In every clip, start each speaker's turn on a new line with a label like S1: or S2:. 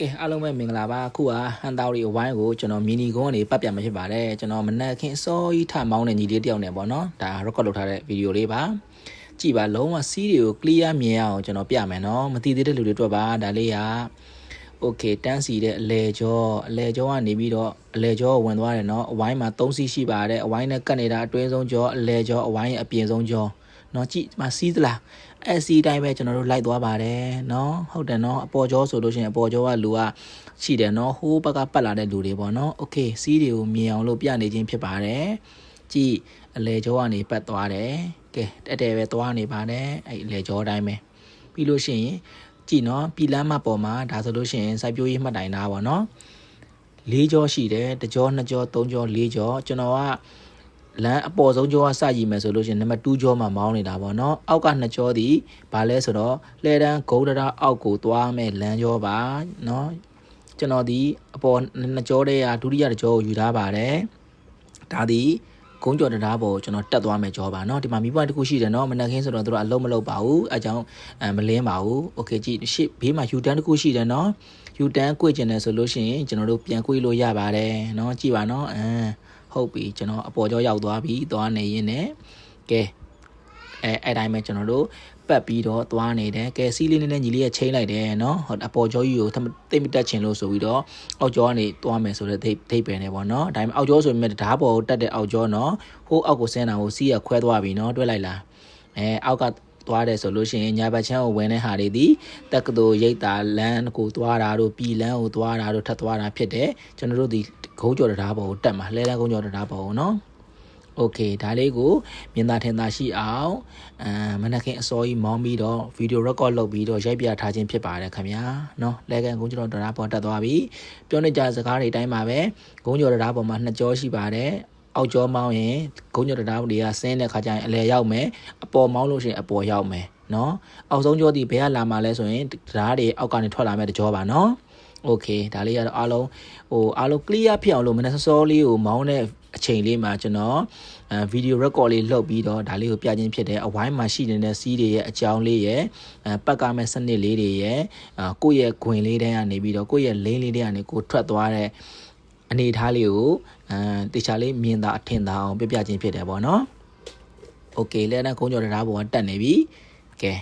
S1: ကဲအားလုံးပဲမင်္ဂလာပါအခုကဟန်တာရီအဝိုင်းကိုကျွန်တော်မီနီကုန်းကနေပတ်ပြန်မှာဖြစ်ပါတယ်ကျွန်တော်မနက်ခင်းစောကြီးထမောင်းတဲ့ညီလေးတယောက်နဲ့ပေါ့နော်ဒါ record လုပ်ထားတဲ့ဗီဒီယိုလေးပါကြည်ပါလုံးဝစီးတွေကို clear မြင်အောင်ကျွန်တော်ပြမယ်နော်မသိသေးတဲ့လူတွေတွေ့ပါဒါလေးက okay တန်းစီတဲ့အလဲကြောအလဲကြောကနေပြီးတော့အလဲကြောဝင်သွားတယ်နော်အဝိုင်းမှာ3စီးရှိပါတယ်အဝိုင်းနဲ့ကတ်နေတာအတွင်းဆုံးကြောအလဲကြောအဝိုင်းရဲ့အပြင်ဆုံးကြော နော်ကြည့်မစီးသလားအဲစီတိုင်းပဲကျွန်တော်တို့လိုက်သွားပါတယ်နော်ဟုတ်တယ်နော်အပေါ်ကျောဆိုလို့ရှိရင်အပေါ်ကျောကလူကရှိတယ်နော်ဟိုးဘက်ကပတ်လာတဲ့လူတွေပေါ့နော်โอเคစီးတွေကိုမြင်အောင်လို့ပြနေခြင်းဖြစ်ပါတယ်ကြည့်အလဲကျောကနေပတ်သွားတယ်ကဲတက်တယ်ပဲသွားနေပါတယ်အဲ့အလဲကျောတိုင်းပဲပြီးလို့ရှိရင်ကြည့်နော်ပြီလမ်းမပေါ်မှာဒါဆိုလို့ရှိရင်စိုက်ပျိုးရေးမှတ်တိုင်သားပေါ့နော်၄ကြောရှိတယ်တစ်ကြောနှစ်ကြောသုံးကြော၄ကြောကျွန်တော်က လမ်းအပေါ်ဆုံးကြောကစကြည့်မယ်ဆိုလို့ရှိရင်နံပါတ်2ကြောမှာမောင်းနေတာပေါ့နော်အောက်ကနှစ်ကြောဒီဘာလဲဆိုတော့လှဲတန်းဂုံးတရအောက်ကိုသွားမယ်လမ်းကြောပါနော်ကျွန်တော်ဒီအပေါ်နှစ်ကြောတည်းကဒုတိယတစ်ကြောကိုယူထားပါတယ်ဒါဒီကုန်းကျော်တရားပေါ်ကျွန်တော်တက်သွားမယ်ကြောပါเนาะဒီမှာမိဘတစ်ခုရှိတယ်เนาะမနက်ခင်းဆိုတော့တို့ကအလုံးမလုံးပါဘူးအဲကြောင့်အဲမလင်းပါဘူးโอเคကြည့်ရှေ့ဘေးမှာယူတန်းတစ်ခုရှိတယ်เนาะယူတန်းကွေ့ကျင်တယ်ဆိုလို့ရှိရင်ကျွန်တော်တို့ပြန်ကွေ့လို့ရပါတယ်เนาะကြည့်ပါเนาะအမ် ဟုတ်ပြီကျွန်တော်အပေါ်ကြောရောက်သွားပြီသွားနေရင်းနဲ့ကဲအဲအဲ့တိုင်းပဲကျွန်တော်တို့ပတ်ပြီးတော့သွားနေတယ်ကဲစီးလေးနဲ့ညီလေးရဲ့ချိန်လိုက်တယ်เนาะဟိုအပေါ်ကျောကြီးကိုတိတ်မတက်ချင်လို့ဆိုပြီးတော့အောက်ကျောကနေသွားမယ်ဆိုတဲ့ဒိတ်ဒိတ်ပဲနေပေါ့เนาะဒါပေမဲ့အောက်ကျောဆိုပေမဲ့ဓာတ်ပေါ်ကိုတက်တဲ့အောက်ကျောเนาะဟိုအောက်ကိုဆင်းတာကိုစီးရခွဲသွားပြီเนาะတွေ့လိုက်လားအဲအောက်က သွားတယ်ဆိုလို့ရှိရင်ညာဘက်ချမ်းကိုဝင်တဲ့ဟာတွေဒီတက္ကသိုလ်ရိတ်တာလမ်းကိုသွားတာတို့ပြည်လမ်းကိုသွားတာတို့ထပ်သွားတာဖြစ်တယ်ကျွန်တော်တို့ဒီဂုံးကျော်တရားပေါ်ကိုတက်မှာလဲလန်းဂုံးကျော်တရားပေါ်ကိုเนาะโอเคဒါလေးကိုမြင်သာထင်သာရှိအောင်အဲမနက်ခင်းအစောကြီးမောင်းပြီးတော့ဗီဒီယိုရက်ကော့လုပ်ပြီးတော့ရိုက်ပြထားခြင်းဖြစ်ပါတယ်ခင်ဗျာเนาะလဲကန်ကုန်းကျော်တရားပေါ်တက်သွားပြီပြောနေကြစကားတွေအတိုင်းပါပဲကုန်းကျော်တရားပေါ်မှာနှစ်ကြောရှိပါတယ် အောက်ကျောမောင်းရင်ဂုံးကျော်တရားတွေကဆင်းတဲ့ခါကျရင်အလဲရောက်မယ်အပေါ်မောင်းလို့ရှိရင်အပေါ်ရောက်မယ်เนาะအောက်ဆုံးကျောဒီဘယ်ကလာမှာလဲဆိုရင်တရားတွေအောက်ကနေထွက်လာမဲ့တကြောပါเนาะโอเคဒါလေးကတော့အားလုံးဟိုအားလုံး clear ဖြစ်အောင်လို့မနေ့စောစောလေးကိုမောင်းတဲ့အချိန်လေးမှာကျွန်တော်အဲဗီဒီယို record လေးလုပ်ပြီးတော့ဒါလေးကိုပြခြင်းဖြစ်တယ်အဝိုင်းမှာရှိနေတဲ့စီးတွေရဲ့အကြောင်းလေးရဲ့အဲပတ်ကားမဲ့စနစ်လေးတွေရဲ့အာကိုယ့်ရဲ့ဂွင်လေးတန်းကနေပြီးတော့ကိုယ့်ရဲ့လိမ့်လေးတွေကနေကိုထွက်သွားတဲ့ အနေထားလေးကိုအဲတေချာလေးမြင်သာအထင်သာအောင်ပြပြခြင်းဖြစ်တယ်ပေါ့နော်โอเคလဲတဲ့ကုန်းကျော်တရားပေါ်ကတက်နေပြီကဲ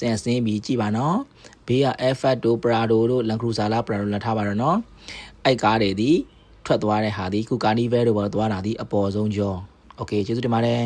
S1: စင်စင်းပြီးကြည့်ပါနော်ဘေးက Alpha တို့ Prado တို့ Land Cruiser လား Prado လားထားပါတော့နော်အဲ့ကားတွေဒီထွက်သွားတဲ့ဟာဒီခုကာနီဗဲတို့ပေါ်သွားတာဒီအပေါ်ဆုံးကြောโอเคကျေးဇူးတင်ပါတယ်